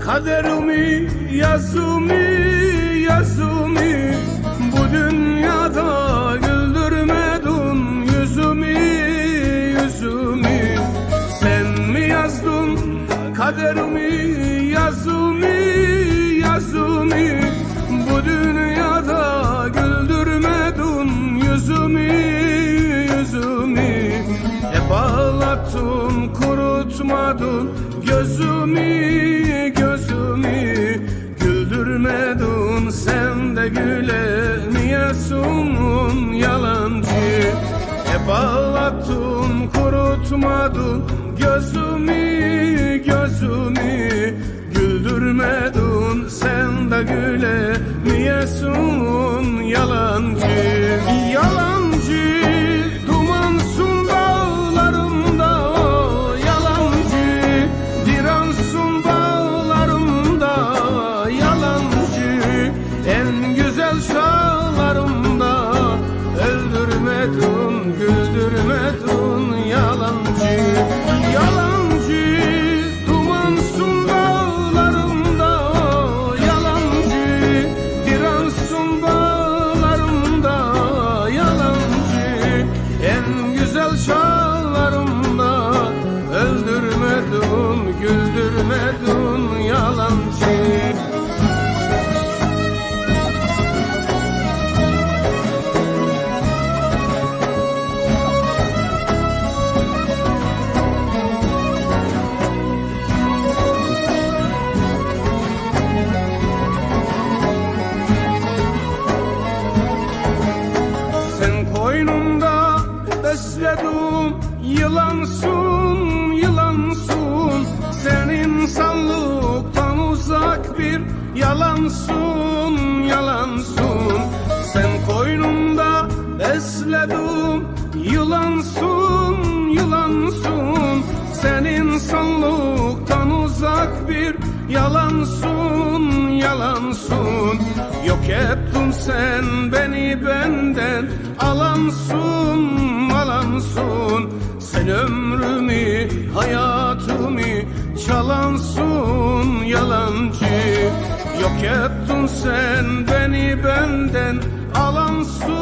Kaderimi yazımı yazımı. Bu dünyada güldürmedin yüzümü yüzümü. Sen mi yazdın kaderimi yazımı yazımı? Bu dünyada güldürmedin yüzümü yüzümü. Hep ağlattın kurutmadın gözümü ağlattın kurutmadın. Gözümü gözümü Güldürmedin. Sen de gülemiyorsun yalancı? Yalancı dumansın dağlarımda Yalancı. Diransın bağlarımda Yalancı. En güzel çağlarımda Öldürmedin güldürmedin güldürmedin yalancı Sen koynumda besledim yılansın yalansın yalansın Sen koynumda besledim yılansın yılansın Sen insanlıktan uzak bir yalansın yalansın Yok ettin sen beni benden. Alansın alansın Sen ömrümü hayatımı çalansın yalancı Ettin sen beni benden. Alansın